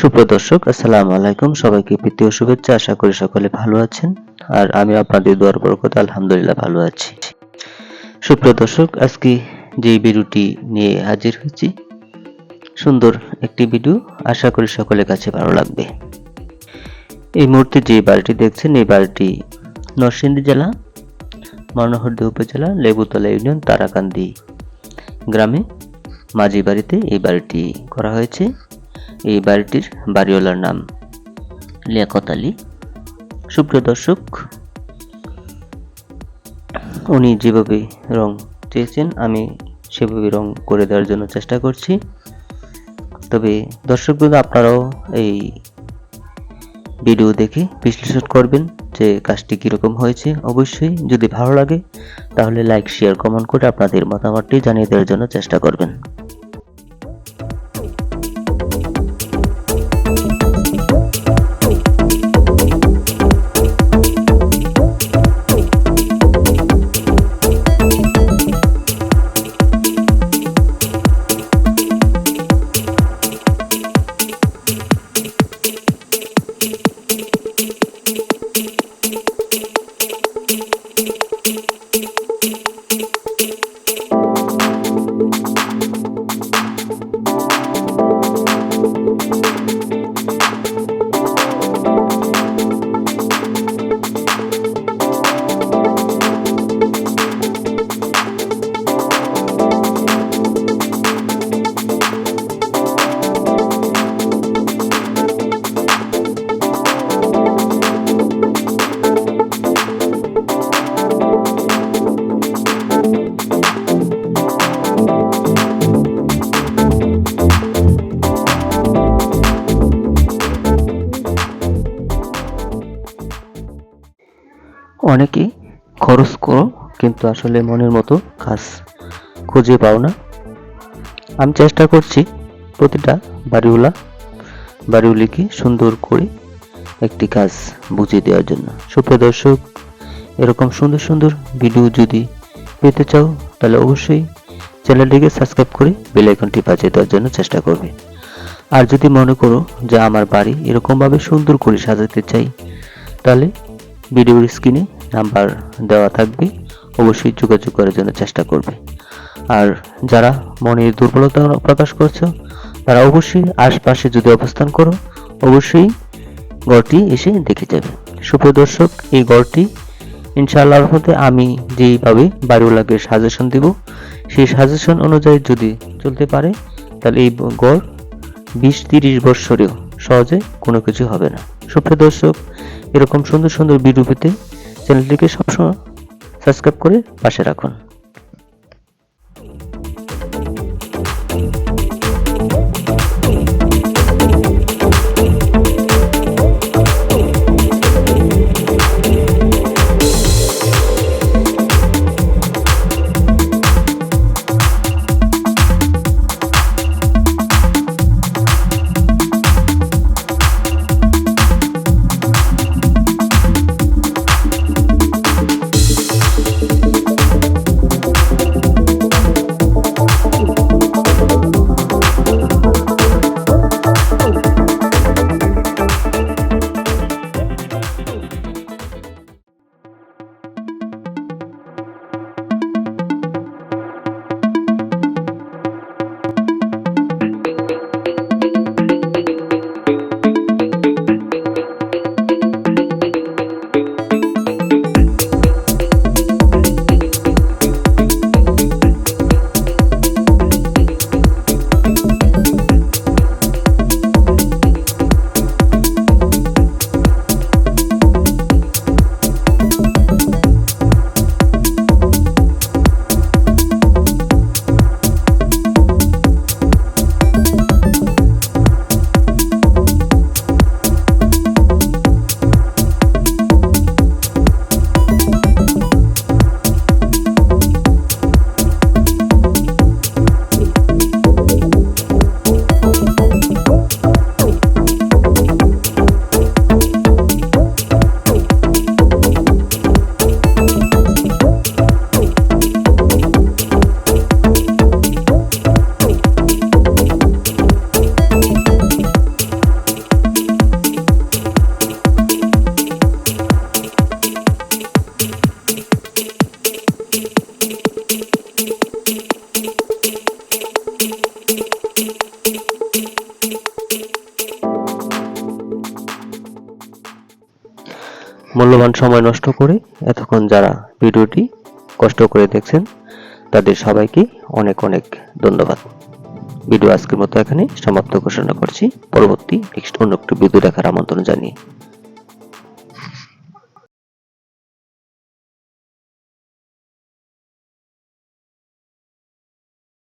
সুপ্রিয় দর্শক, আসসালামু আলাইকুম। সবাইকে প্রীতি ও শুভেচ্ছা। আশা করি সকলে ভালো আছেন। আর আমি আপনাদের দোয়ার বরকত, আলহামদুলিল্লাহ, ভালো আছি। সুপ্রদর্শক আজকে যে ভিডিওটি নিয়ে হাজির হয়েছি, সুন্দর একটি ভিডিও। আশা করি সকলের কাছে ভালো লাগবে। এই মুহূর্তে যে বাড়িটি দেখছেন, এই বাড়িটি নরসিংদী জেলা মনোহরদী উপজেলা, লেবুতলা ইউনিয়ন, তারাকান্দি গ্রামে মাঝি বাড়িতে এই বাড়িটি করা হয়েছে। এই বাড়িটির বাড়িওয়ালার নাম লিয়াকত আলী। সুপ্রিয় দর্শক, উনি যেভাবে রং চেয়েছেন, আমি সেভাবে রং করে দেওয়ার জন্য চেষ্টা করছি। তবে দর্শকবৃন্দ, আপনারাও এই ভিডিও দেখে বিশ্লেষণ করবেন যে কাজটি কীরকম হয়েছে। অবশ্যই যদি ভালো লাগে, তাহলে লাইক, শেয়ার, কমেন্ট করে আপনাদের মতামতটি জানিয়ে দেওয়ার জন্য চেষ্টা করবেন। অনেকেই খরচ করো, কিন্তু আসলে মনের মতো কাজ খুঁজে পাও না। আমি চেষ্টা করছি প্রতিটা বাড়িওয়ালা বাড়িওয়ালিকে সুন্দর করে একটি কাজ বুঝিয়ে দেওয়ার জন্য। সুপ্রিয় দর্শক, এরকম সুন্দর সুন্দর ভিডিও যদি পেতে চাও, তাহলে অবশ্যই চ্যানেলটিকে সাবস্ক্রাইব করে বেল আইকনটি বাজিয়ে দেওয়ার জন্য চেষ্টা করবে। আর যদি মনে করো যে আমার বাড়ি এরকমভাবে সুন্দর করে সাজাতে চাই, তাহলে ভিডিওর স্ক্রিনে নাম্বার দেওয়া থাকবে, অবশ্যই যোগাযোগ করার জন্য চেষ্টা করবে। আর যারা মনের দুর্বলতা প্রকাশ করছ, তারা অবশ্যই আশপাশে যদি অবস্থান করো, অবশ্যই গড়টি এসে দেখে যাবে। সুপ্রিয় দর্শক, এই গড়টি ইনশাআল্লাহর মধ্যে আমি যেইভাবে বাড়িওয়ালাকে সাজেশন দিব, সেই সাজেশন অনুযায়ী যদি চলতে পারে, তাহলে এই গড় বিশ তিরিশ বৎসরেও সহজে কোনো কিছু হবে না। সুপ্রিয় দর্শক, এরকম সুন্দর সুন্দর ভিডিও পেতে চ্যানেলটিকে সবসময় সাবস্ক্রাইব করে পাশে রাখুন। মূল্যবান সময় নষ্ট করে এতক্ষণ যারা ভিডিওটি কষ্ট করে দেখছেন, তাদের সবাইকে অনেক অনেক ধন্যবাদ। ভিডিও আজকের মতো এখানে সমাপ্ত ঘোষণা করছি। পরবর্তী নেক্সট অন্য একটি ভিডিও দেখার আমন্ত্রণ জানিয়ে।